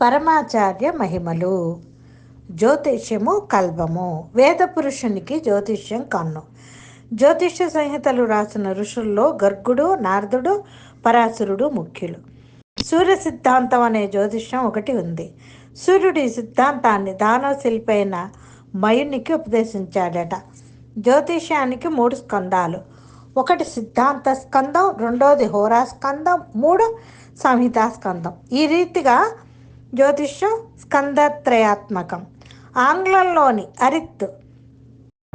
పరమాచార్య మహిమలు. జ్యోతిష్యము కల్పము. వేద పురుషునికి జ్యోతిష్యం కన్ను. జ్యోతిష్య సంహితలు రాసిన ఋషుల్లో గర్గుడు నారదుడు పరాశురుడు ముఖ్యులు. సూర్య సిద్ధాంతం అనే జ్యోతిష్యం ఒకటి ఉంది. సూర్యుడి సిద్ధాంతాన్ని దానవ శిల్పైన మయునికి ఉపదేశించాడట. జ్యోతిష్యానికి మూడు స్కందాలు. ఒకటి సిద్ధాంత స్కందం రెండోది హోరా స్కందం మూడు సంహితా స్కందం. ఈ రీతిగా జ్యోతిష్యం స్కందత్రయాత్మకం. ఆంగ్లంలోని అరిత్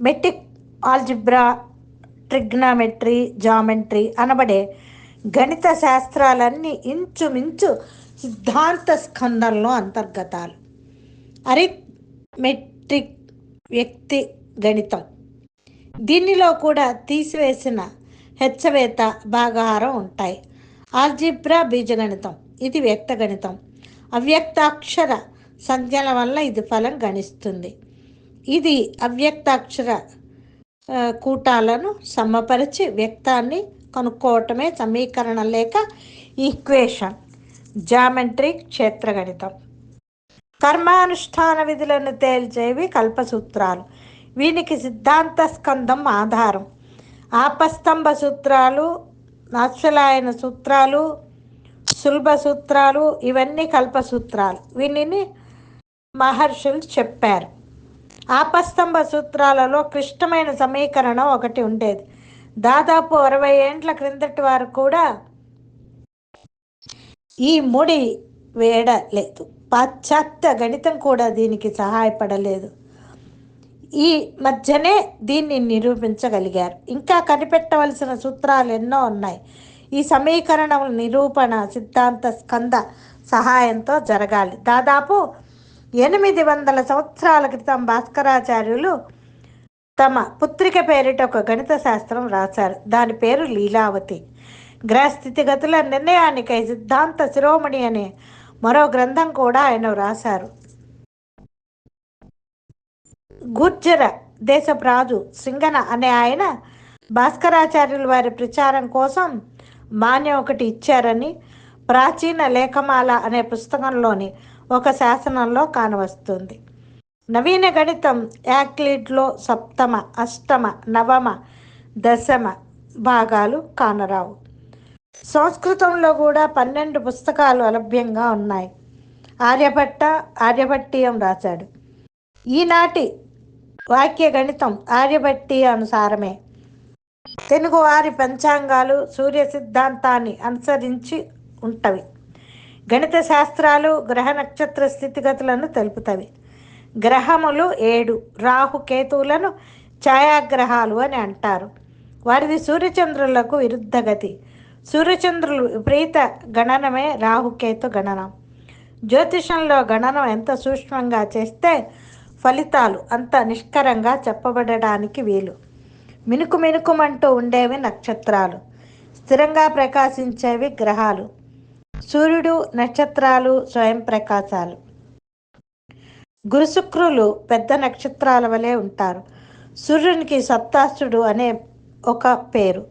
మెటిక్ ఆల్జిబ్రా ట్రిగ్నామెట్రీ జామెట్రీ అనబడే గణిత శాస్త్రాలన్నీ ఇంచుమించు సిద్ధాంత స్కందంలో అంతర్గతాలు. అరిథమెట్రిక్ వ్యక్తి గణితం. దీనిలో కూడా తీసివేసిన హెచ్చవేత భాగాహారం ఉంటాయి. ఆల్జిబ్రా బీజగణితం. ఇది వ్యక్త గణితం అవ్యక్తాక్షర సంజ్ఞల వల్ల ఇది ఫలం గణిస్తుంది. ఇది అవ్యక్తాక్షర కూటాలను సమపరిచి వ్యక్తాన్ని కనుక్కోవటమే సమీకరణం లేక ఈక్వేషన్. జామెట్రీ క్షేత్రగణితం. కర్మానుష్ఠాన విధులను తేల్చేవి కల్పసూత్రాలు. వీనికి సిద్ధాంత స్కందం ఆధారం. ఆపస్తంభ సూత్రాలు నాశ్వలాయన సూత్రాలు సులభ సూత్రాలు ఇవన్నీ కల్పసూత్రాలు వీనిని మహర్షులు చెప్పారు. ఆపస్తంభ సూత్రాలలో క్లిష్టమైన సమీకరణం ఒకటి ఉండేది. దాదాపు అరవై ఏండ్ల క్రిందటి వారు కూడా ఈ ముడి వేయడలేదు పాశ్చాత్య గణితం కూడా దీనికి సహాయపడలేదు. ఈ మధ్యనే దీన్ని నిరూపించగలిగారు. ఇంకా కనిపెట్టవలసిన సూత్రాలు ఎన్నో ఉన్నాయి. ఈ సమీకరణముల నిరూపణ సిద్ధాంత స్కంద సహాయంతో జరగాలి. దాదాపు ఎనిమిది వందల సంవత్సరాల క్రితం భాస్కరాచార్యులు తమ పుత్రిక పేరిట ఒక గణిత శాస్త్రం రాశారు. దాని పేరు లీలావతి. గ్రహ స్థితిగతుల నిర్ణయానికై సిద్ధాంత శిరోమణి అనే మరో గ్రంథం కూడా ఆయన వ్రాశారు గుర్జర దేశపు రాజు సింగన అనే ఆయన భాస్కరాచార్యుల వారి ప్రచారం కోసం మాన్యం ఒకటి ఇచ్చారని ప్రాచీన లేఖమాల అనే పుస్తకంలోని ఒక శాసనంలో కానవస్తుంది. నవీన గణితం యాక్లిడ్లో సప్తమ అష్టమ నవమ దశమ భాగాలు కానరావు. సంస్కృతంలో కూడా పన్నెండు పుస్తకాలు అలభ్యంగా ఉన్నాయి. ఆర్యభట్ట ఆర్యభట్టీయం రాశాడు. ఈనాటి వాక్య గణితం ఆర్యభట్టి అనుసారమే. తెలుగువారి పంచాంగాలు సూర్య సిద్ధాంతాన్ని అనుసరించి ఉంటవి. గణిత శాస్త్రాలు గ్రహ నక్షత్ర స్థితిగతులను తెలుపుతవి. గ్రహములు ఏడు రాహు కేతువులను ఛాయాగ్రహాలు అని అంటారు. వారిది సూర్యచంద్రులకు విరుద్ధ గతి సూర్యచంద్రులు విపరీత గణనమే రాహుకేతు గణనం. జ్యోతిషంలో గణనం ఎంత సూక్ష్మంగా చేస్తే ఫలితాలు అంత నిష్కరంగా చెప్పబడడానికి వీలు. మినుకు మినుకుమంటూ ఉండేవి నక్షత్రాలు స్థిరంగా ప్రకాశించేవి గ్రహాలు. సూర్యుడు నక్షత్రాలు స్వయం ప్రకాశాలు. గురుశుక్రులు పెద్ద నక్షత్రాల వలె ఉంటారు. సూర్యునికి సప్తాసుడు అనే ఒక పేరు.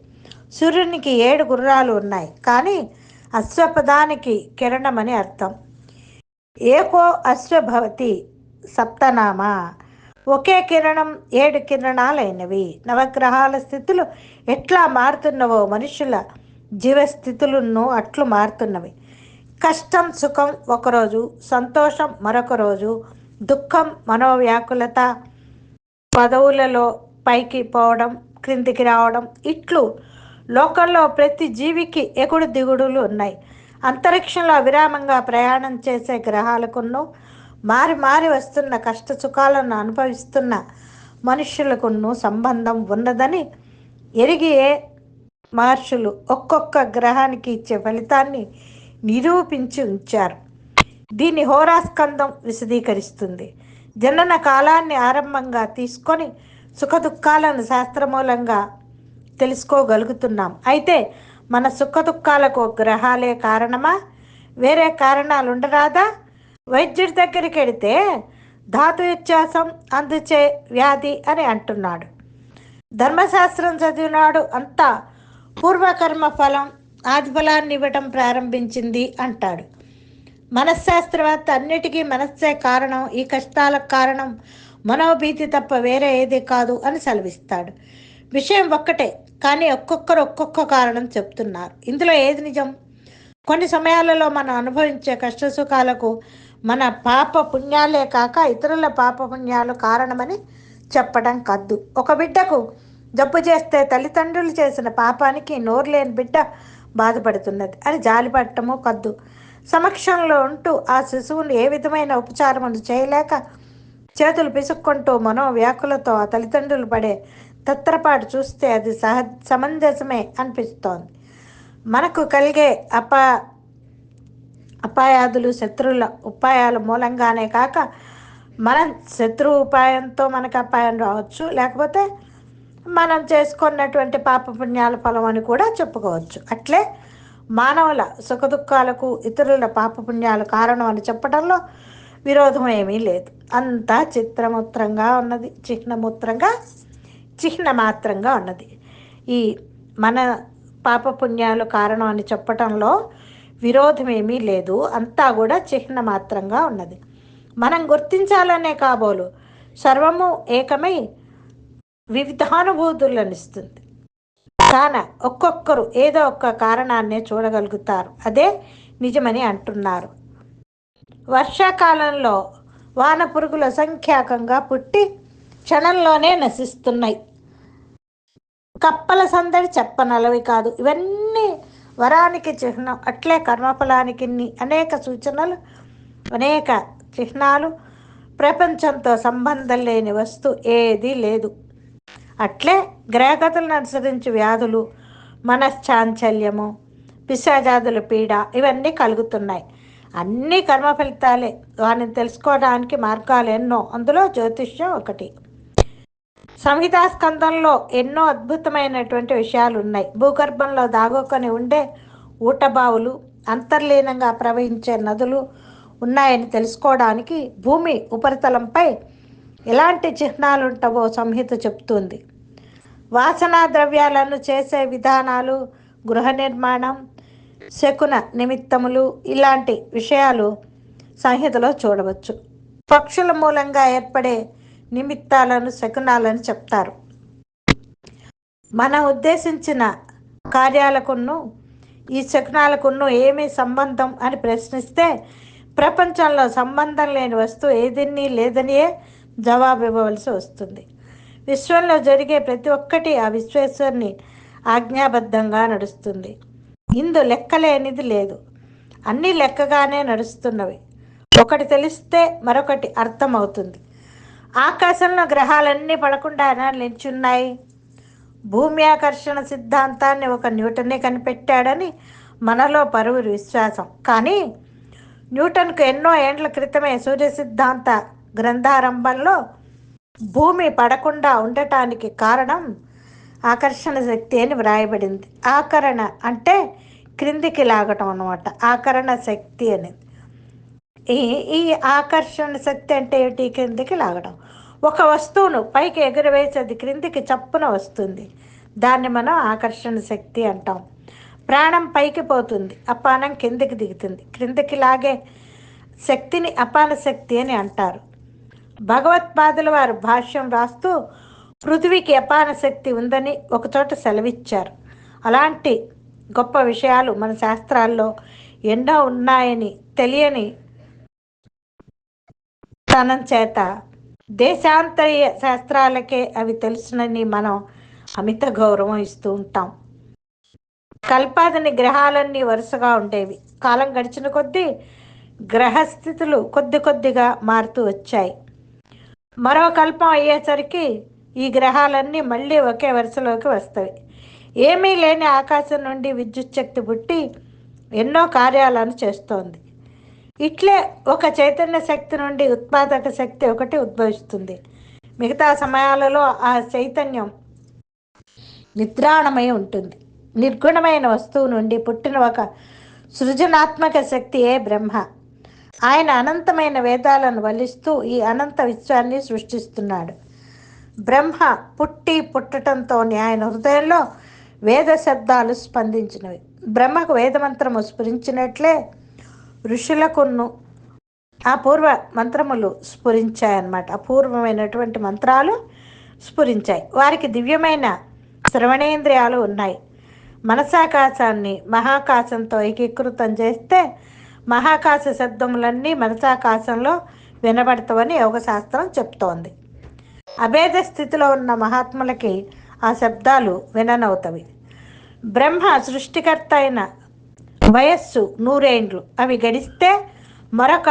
సూర్యునికి ఏడు గుర్రాలు ఉన్నాయి. కానీ అశ్వపదానికి కిరణం అని అర్థం. ఏకో అశ్వభవతి సప్తనామ. ఒకే కిరణం ఏడు కిరణాలైనవి. నవగ్రహాల స్థితులు ఎట్లా మారుతున్నవో మనుషుల జీవస్థితులను అట్లు మారుతున్నవి. కష్టం సుఖం ఒకరోజు సంతోషం మరొక రోజు దుఃఖం మనోవ్యాకులత పదవులలో పైకి పోవడం క్రిందికి రావడం ఇట్లు లోకంలో ప్రతి జీవికి ఎగుడు దిగుడులు ఉన్నాయి. అంతరిక్షంలో విరామంగా ప్రయాణం చేసే గ్రహాలకును మారి మారి వస్తున్న కష్ట సుఖాలను అనుభవిస్తున్న మనుష్యులకును సంబంధం ఉన్నదని ఎరిగియే మహర్షులు ఒక్కొక్క గ్రహానికి ఇచ్చే ఫలితాన్ని నిరూపించి ఉంచారు. దీన్ని హోరాస్కందం విశదీకరిస్తుంది. జనన కాలాన్ని ఆరంభంగా తీసుకొని సుఖదుఖాలను శాస్త్రమూలంగా తెలుసుకోగలుగుతున్నాం. అయితే మన సుఖదుఖాలకు గ్రహాలే కారణమా? వేరే కారణాలు ఉండరాదా వైద్యుడి దగ్గరికి వెడితే ధాతు వ్యత్యాసం అందుచే వ్యాధి అని అంటున్నాడు. ధర్మశాస్త్రం చదివినాడు అంతా పూర్వకర్మ ఫలం ఆదిఫలాన్ని ఇవ్వటం ప్రారంభించింది అంటాడు. మనశ్శాస్త్రవేత్త అన్నిటికీ మనస్సే కారణం ఈ కష్టాలకు కారణం మనోభీతి తప్ప వేరే ఏది కాదు అని సెలవిస్తాడు. విషయం ఒక్కటే కానీ ఒక్కొక్కరు ఒక్కొక్క కారణం చెప్తున్నారు. ఇందులో ఏది నిజం? కొన్ని సమయాలలో మనం అనుభవించే కష్ట సుఖాలకు మన పాప పుణ్యాలే కాక ఇతరుల పాప పుణ్యాలు కారణమని చెప్పడం కద్దు. ఒక బిడ్డకు జబ్బు చేస్తే తల్లిదండ్రులు చేసిన పాపానికి నోరు లేని బిడ్డ బాధపడుతున్నది. అని జాలిపడటము కద్దు. సమక్షంలో ఉంటూ ఆ శిశువును ఏ విధమైన ఉపచారములు చేయలేక చేతులు పిసుక్కుంటూ మనో వ్యాకులతో ఆ తల్లిదండ్రులు పడే తత్రపాటు చూస్తే అది సహ సమంజసమే అనిపిస్తోంది. మనకు కలిగే అప అపాయాదులు శత్రువుల ఉపాయాల మూలంగానే కాక మనం శత్రు ఉపాయంతో మనకు అపాయం రావచ్చు. లేకపోతే మనం చేసుకున్నటువంటి పాపపుణ్యాల ఫలం అని కూడా చెప్పుకోవచ్చు. అట్లే మానవుల సుఖదుఖాలకు ఇతరుల పాపపుణ్యాలు కారణం అని చెప్పడంలో విరోధం ఏమీ లేదు. అంతా చిత్రమూత్రంగా ఉన్నది చిహ్నమూత్రంగా చిహ్నమాత్రంగా ఉన్నది. ఈ మన పాపపుణ్యాలు కారణం అని చెప్పటంలో విరోధమేమీ లేదు. అంతా కూడా చిహ్న మాత్రంగా ఉన్నది. మనం గుర్తించాలనే కాబోలు సర్వము ఏకమై వివిధానుభూతులను ఇస్తుంది. కాన ఒక్కొక్కరు ఏదో ఒక్క కారణాన్ని చూడగలుగుతారు. అదే నిజమని అంటున్నారు. వర్షాకాలంలో వాన పురుగులు అసంఖ్యాకంగా పుట్టి క్షణంలోనే నశిస్తున్నాయి. కప్పల సందడి చెప్పనలవి కాదు. ఇవన్నీ వరానికి చిహ్నం అట్లే కర్మఫలానికి అనేక సూచనలు అనేక చిహ్నాలు ప్రపంచంతో సంబంధం లేని వస్తు ఏదీ లేదు. అట్లే గ్రహగతులను అనుసరించి వ్యాధులు మనశ్చాంచల్యము పిశాజాదుల పీడ ఇవన్నీ కలుగుతున్నాయి. అన్ని కర్మ ఫలితాలే వాటిని తెలుసుకోవడానికి మార్గాలు ఎన్నో. అందులో జ్యోతిష్యం ఒకటి. సంహితా స్కందంలో ఎన్నో అద్భుతమైనటువంటి విషయాలు ఉన్నాయి భూగర్భంలో దాగోకొని ఉండే ఊటబావులు అంతర్లీనంగా ప్రవహించే నదులు ఉన్నాయని తెలుసుకోవడానికి భూమి ఉపరితలంపై ఎలాంటి చిహ్నాలు ఉంటావో సంహిత చెప్తుంది. వాసనా ద్రవ్యాలను చేసే విధానాలు గృహ నిర్మాణం శకున నిమిత్తములు ఇలాంటి విషయాలు సంహితలో చూడవచ్చు. పక్షుల మూలంగా ఏర్పడే నిమిత్తాలను శకునాలను చెప్తారు. మన ఉద్దేశించిన కార్యాలకును ఈ శకునాలకును ఏమీ సంబంధం అని ప్రశ్నిస్తే ప్రపంచంలో సంబంధం లేని వస్తువు ఏదిన్నీ లేదనియే జవాబు ఇవ్వవలసి వస్తుంది. విశ్వంలో జరిగే ప్రతి ఒక్కటి ఆ విశ్వేశ్వరుని ఆజ్ఞాబద్ధంగా నడుస్తుంది. ఇందు లెక్కలేనిది లేదు. అన్నీ లెక్కగానే నడుస్తున్నవి. ఒకటి తెలిస్తే మరొకటి అర్థమవుతుంది. ఆకాశంలో గ్రహాలన్నీ పడకుండా నిల్చున్నాయి. భూమి ఆకర్షణ సిద్ధాంతాన్ని ఒక న్యూటనే కనిపెట్టాడని మనలో పరువురు విశ్వాసం. కానీ న్యూటన్కు ఎన్నో ఏండ్ల క్రితమే సూర్య సిద్ధాంత గ్రంథారంభంలో భూమి పడకుండా ఉండటానికి కారణం ఆకర్షణ శక్తి అని వ్రాయబడింది. ఆకరణ అంటే క్రిందికి లాగటం అనమాట ఆకరణ శక్తి అనేది ఈ ఈ ఆకర్షణ శక్తి అంటే ఏమిటి? క్రిందికి లాగడం. ఒక వస్తువును పైకి ఎగురవేసి అది క్రిందికి చప్పున వస్తుంది. దాన్ని మనం ఆకర్షణ శక్తి అంటాం. ప్రాణం పైకి పోతుంది. అపానం కిందికి దిగుతుంది. క్రిందికి లాగే శక్తిని అపాన శక్తి అని అంటారు. భగవత్పాదుల వారు భాష్యం రాస్తూ పృథ్వీకి అపాన శక్తి ఉందని ఒకచోట సెలవిచ్చారు. అలాంటి గొప్ప విషయాలు మన శాస్త్రాల్లో ఎన్నో ఉన్నాయని తెలియని తనం చేత దేశాంతరీయ శాస్త్రాలకే అవి తెలుసునని మనం అమిత గౌరవం ఇస్తూ ఉంటాం. కల్పాదని గ్రహాలన్నీ వరుసగా ఉండేవి. కాలం గడిచిన కొద్దీ గ్రహస్థితులు కొద్ది కొద్దిగా మారుతూ వచ్చాయి. మరో కల్పం అయ్యేసరికి ఈ గ్రహాలన్నీ మళ్ళీ ఒకే వరుసలోకి వస్తాయి. ఏమీ లేని ఆకాశం నుండి విద్యుత్ శక్తి పుట్టి ఎన్నో కార్యాలను చేస్తోంది. ఇట్లే ఒక చైతన్య శక్తి నుండి ఉత్పాదక శక్తి ఒకటి ఉద్భవిస్తుంది. మిగతా సమయాలలో ఆ చైతన్యం నిద్రాణమై ఉంటుంది. నిర్గుణమైన వస్తువు నుండి పుట్టిన ఒక సృజనాత్మక శక్తియే బ్రహ్మ. ఆయన అనంతమైన వేదాలను వలిస్తూ ఈ అనంత విశ్వాన్ని సృష్టిస్తున్నాడు. బ్రహ్మ పుట్టి పుట్టడంతో ఆయన హృదయంలో వేద శబ్దాలు స్పందించినవి. బ్రహ్మకు వేదమంత్రము స్ఫురించినట్లే ఋషులకున్ను అపూర్వ మంత్రములు స్ఫురించాయన్నమాట. అపూర్వమైనటువంటి మంత్రాలు స్ఫురించాయి. వారికి దివ్యమైన శ్రవణేంద్రియాలు ఉన్నాయి. మనసాకాశాన్ని మహాకాశంతో ఏకీకృతం చేస్తే మహాకాశ శబ్దములన్నీ మనసాకాశంలో వినబడతామని యోగశాస్త్రం చెప్తోంది. అభేద స్థితిలో ఉన్న మహాత్ములకి ఆ శబ్దాలు విననవుతవి. బ్రహ్మ సృష్టికర్త అయిన వయస్సు నూరేండ్లు. అవి గడిస్తే మరొక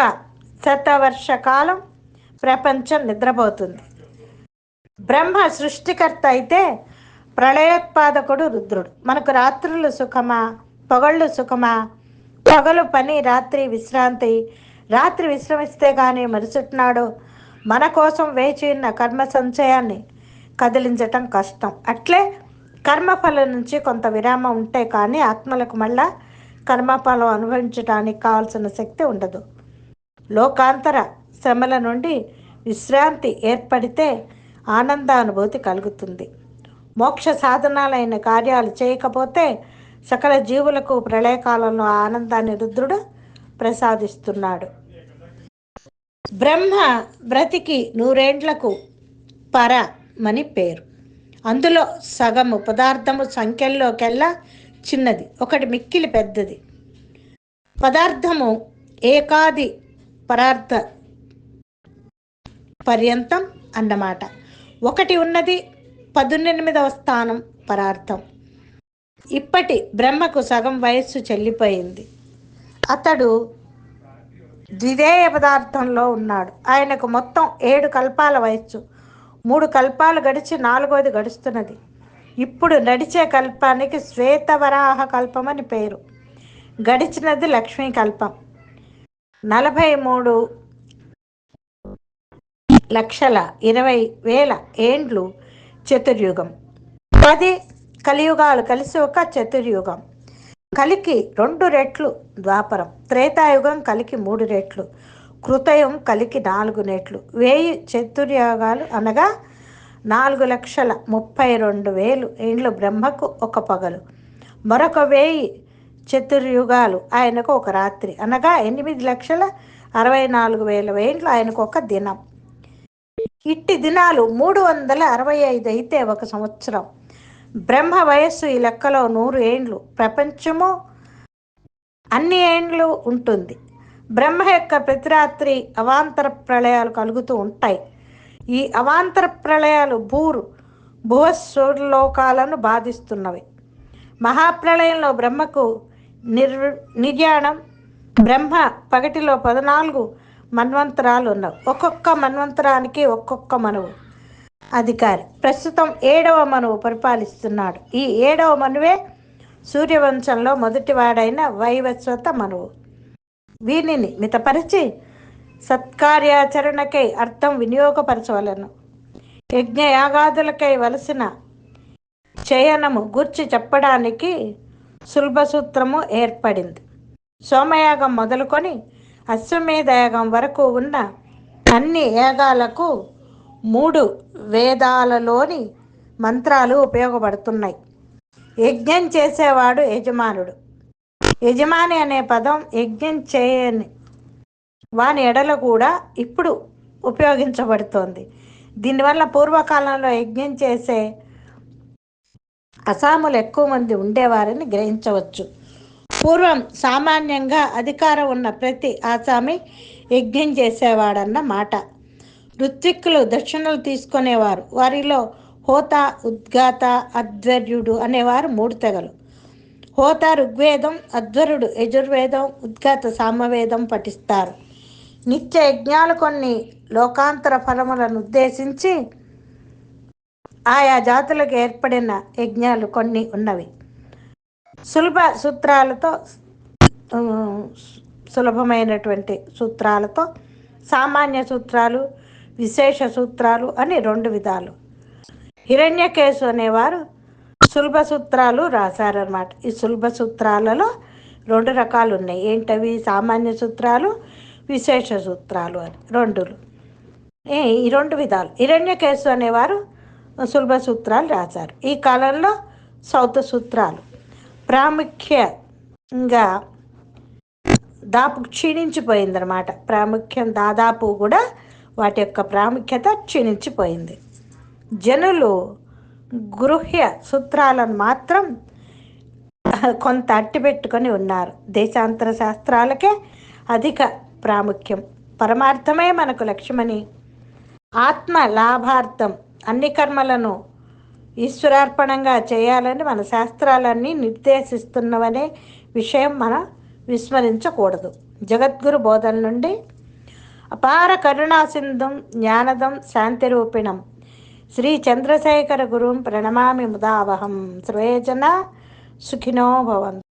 శతవర్ష కాలం ప్రపంచం నిద్రపోతుంది. బ్రహ్మ సృష్టికర్త అయితే ప్రళయోత్పాదకుడు రుద్రుడు. మనకు రాత్రులు సుఖమా పొగళ్ళు సుఖమా? పగలు పని రాత్రి విశ్రాంతి. రాత్రి విశ్రమిస్తే కానీ మరుసటి నాడు మన కోసం వేచి ఉన్న కర్మ సంచయాన్ని కదిలించటం కష్టం. అట్లే కర్మఫలం నుంచి కొంత విరామం ఉంటే కానీ ఆత్మలకు మళ్ళా కర్మఫలం అనుభవించడానికి కావాల్సిన శక్తి ఉండదు. లోకాంతర శ్రమల నుండి విశ్రాంతి ఏర్పడితే ఆనందానుభూతి కలుగుతుంది. మోక్ష సాధనాలైన కార్యాలు చేయకపోతే సకల జీవులకు ప్రళయకాలంలో ఆనందాన్ని రుద్రుడు ప్రసాదిస్తున్నాడు. బ్రహ్మ బ్రతికి నూరేండ్లకు పరమని పేరు. అందులో సగము పదార్థము సంఖ్యల్లోకెల్లా చిన్నది ఒకటి మిక్కిలి పెద్దది. పదార్థము ఏకాది పరార్థ పర్యంతం అన్నమాట. ఒకటి ఉన్నది పదునెనిమిదవ స్థానం పరార్థం ఇప్పటి బ్రహ్మకు సగం వయస్సు చెల్లిపోయింది. అతడు ద్విదేయ పదార్థంలో ఉన్నాడు. ఆయనకు మొత్తం ఏడు కల్పాల వయస్సు. మూడు కల్పాలు గడిచి నాలుగోది గడుస్తున్నది. ఇప్పుడు నడిచే కల్పానికి శ్వేతవరాహ కల్పం అని పేరు. గడిచినది లక్ష్మీ కల్పం. నలభై మూడు లక్షల ఇరవై వేల ఏండ్లు చతుర్యుగం. పది కలియుగాలు కలిసి ఒక చతుర్యుగం. కలికి రెండు రెట్లు ద్వాపరం. త్రేతాయుగం కలికి మూడు రెట్లు. కృతయుగం కలికి నాలుగు రెట్లు. వేయి చతుర్యుగాలు అనగా నాలుగు లక్షల ముప్పై రెండు వేలు ఏండ్లు బ్రహ్మకు ఒక పగలు. మరొక వేయి చతుర్యుగాలు ఆయనకు ఒక రాత్రి. అనగా ఎనిమిది లక్షల అరవై నాలుగు వేల ఏండ్లు ఆయనకు ఒక దినం. ఇట్టి దినాలు మూడు వందల అరవై ఐదు అయితే ఒక సంవత్సరం. బ్రహ్మ వయస్సు ఈ లెక్కలో నూరు ఏండ్లు. ప్రపంచము అన్ని ఏండ్లు ఉంటుంది. బ్రహ్మ యొక్క ప్రతిరాత్రి అవాంతర ప్రళయాలు కలుగుతూ ఉంటాయి. ఈ అవాంతర ప్రళయాలు భూరు భువస్వలోకాలను బాధిస్తున్నవి. మహాప్రళయంలో బ్రహ్మకు నిర్ నిర్యాణం బ్రహ్మ పగటిలో పద్నాలుగు మన్వంతరాలు ఉన్నవి ఒక్కొక్క మన్వంతరానికి ఒక్కొక్క మనువు అధికారి. ప్రస్తుతం ఏడవ మనువు పరిపాలిస్తున్నాడు. ఈ ఏడవ మనువే సూర్యవంశంలో మొదటివాడైన వైవస్వత మనువు. వీనిని మితపరిచి సత్కార్యాచరణకై అర్థం వినియోగపరచవలను. యజ్ఞయాగాదులకై వలసిన చయనము గుర్చి చెప్పడానికి సులభసూత్రము ఏర్పడింది. సోమయాగం మొదలుకొని అశ్వమేధ యాగం వరకు ఉన్న అన్ని యాగాలకు మూడు వేదాలలోని మంత్రాలు ఉపయోగపడుతున్నాయి. యజ్ఞం చేసేవాడు యజమానుడు. యజమాని అనే పదం యజ్ఞం చేయని వాని ఎడల కూడా ఇప్పుడు ఉపయోగించబడుతోంది. దీనివల్ల పూర్వకాలంలో యజ్ఞం చేసే అసాములు ఎక్కువ మంది ఉండేవారని గ్రహించవచ్చు. పూర్వం సామాన్యంగా అధికారం ఉన్న ప్రతి ఆసామి యజ్ఞం చేసేవాడన్న మాట. ఋత్విక్కులు దక్షిణలు తీసుకునేవారు. వారిలో హోత ఉద్గాత అధ్వర్యుడు అనేవారు మూడు తెగలు. హోత ఋగ్వేదం అధ్వరుడు యజుర్వేదం ఉద్గాత సామవేదం పఠిస్తారు. నిత్య యజ్ఞాలు కొన్ని లోకాంతర ఫలములను ఉద్దేశించి ఆయా జాతులకు ఏర్పడిన యజ్ఞాలు కొన్ని ఉన్నవి. సులభ సూత్రాలతో సులభమైనటువంటి సూత్రాలతో సామాన్య సూత్రాలు విశేష సూత్రాలు అని రెండు విధాలు. హిరణ్యకేశు అనేవారు సులభ సూత్రాలు రాశారన్నమాట. ఈ సులభ సూత్రాలలో రెండు రకాలు ఉన్నాయి. ఏంటవి? సామాన్య సూత్రాలు విశేష సూత్రాలు అని రెండులు. ఏ ఈ రెండు విధాలు. హిరణ్యకేశు అనేవారు సులభ సూత్రాలు రాశారు. ఈ కాలంలో సౌత సూత్రాలు. ప్రాముఖ్యంగా దాపు క్షీణించిపోయిందనమాట ప్రాముఖ్యం దాదాపు కూడా వాటి యొక్క ప్రాముఖ్యత క్షీణించిపోయింది. జనులు గృహ్య సూత్రాలను మాత్రం కొంత అట్టిపెట్టుకొని ఉన్నారు. దేశాంతర శాస్త్రాలకే అధిక ప్రాముఖ్యం. పరమార్థమే మనకు లక్ష్యమని. ఆత్మ లాభార్థం. అన్ని కర్మలను ఈశ్వరార్పణంగా చేయాలని మన శాస్త్రాలన్నీ నిర్దేశిస్తున్నవనే విషయం మనం విస్మరించకూడదు. జగద్గురు బోధన నుండి అపార కరుణాసింధం జ్ఞానదం శాంతిరూపిణం. శ్రీ చంద్రశేఖర గురుం ప్రణమామి ముదావహం. సర్వేజన సుఖినో భవంతు.